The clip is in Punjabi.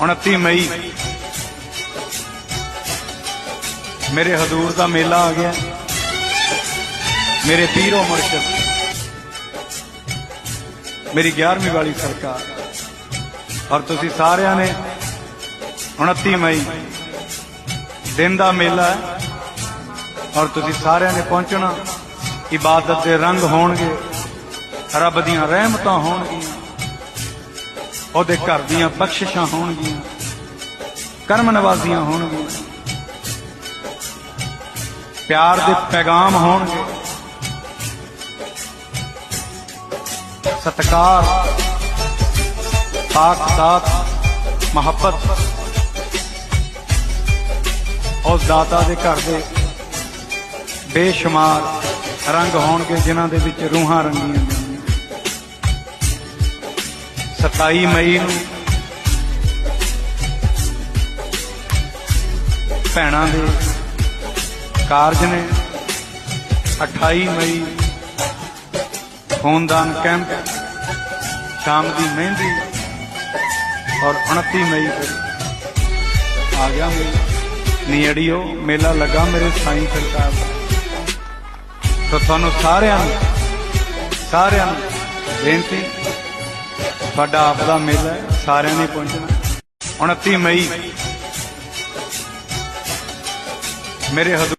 29 ਮਈ। ਮੇਰੇ ਹਜ਼ੂਰ ਦਾ ਮੇਲਾ ਆ ਗਿਆ। ਮੇਰੇ ਪੀਰੋ ਮੁਰਸ਼ਦ। ਮੇਰੀ 11ਵੀਂ ਵਾਲੀ ਸਰਕਾਰ। ਔਰ ਤੁਸੀਂ ਸਾਰਿਆਂ ਨੇ 29 ਮਈ ਦਿਨ ਦਾ ਮੇਲਾ ਹੈ। ਔਰ ਤੁਸੀਂ ਸਾਰਿਆਂ ਨੇ ਪਹੁੰਚਣਾ। ਇਬਾਦਤ ਦੇ ਰੰਗ ਹੋਣਗੇ। ਰੱਬ ਦੀਆਂ ਰਹਿਮਤਾਂ ਹੋਣਗੀਆਂ। ਉਹਦੇ ਘਰ ਦੀਆਂ ਬਖਸ਼ਿਸ਼ਾਂ ਹੋਣਗੀਆਂ ਕਰਮ ਨਵਾਜ਼ੀਆਂ ਹੋਣਗੀਆਂ। ਪਿਆਰ ਦੇ ਪੈਗਾਮ ਹੋਣਗੇ। ਸਤਕਾਰ, ਪਾਕ ਸਾਥ ਮੁਹੱਬਤ। ਉਸ ਦਾਤਾ ਦੇ ਘਰ ਦੇ ਬੇਸ਼ੁਮਾਰ ਰੰਗ ਹੋਣਗੇ ਜਿਨ੍ਹਾਂ ਦੇ ਵਿੱਚ ਰੂਹਾਂ ਰੰਗੀਆਂ ਜਾਣਗੀਆਂ 27 ਮਈ ਨੂੰ ਭੈਣਾਂ ਦੇ ਕਾਰਜ ਨੇ 28 ਮਈ ਖੂਨਦਾਨ ਕੈਂਪ, ਸ਼ਾਮ ਦੀ ਮਹਿੰਦੀ ਔਰ 29 ਮਈ ਫਿਰ ਆ ਗਿਆ ਮੇਲਾ ਨੀੜੀਓ ਮੇਲਾ ਲੱਗਾ ਮੇਰੇ ਸਾਈਂ ਸਰਕਾਰ ਦਾ। ਤਾਂ ਤੁਹਾਨੂੰ ਸਾਰਿਆਂ ਨੂੰ ਸਾਰਿਆਂ ਨੂੰ ਬੇਨਤੀ ਸਾਡਾ ਆਪ ਦਾ ਮੇਲਾ ਹੈ ਸਾਰਿਆਂ ਨੇ ਪਹੁੰਚਣਾ 29 ਮਈ ਮੇਰੇ ਹਜ਼ੂਰ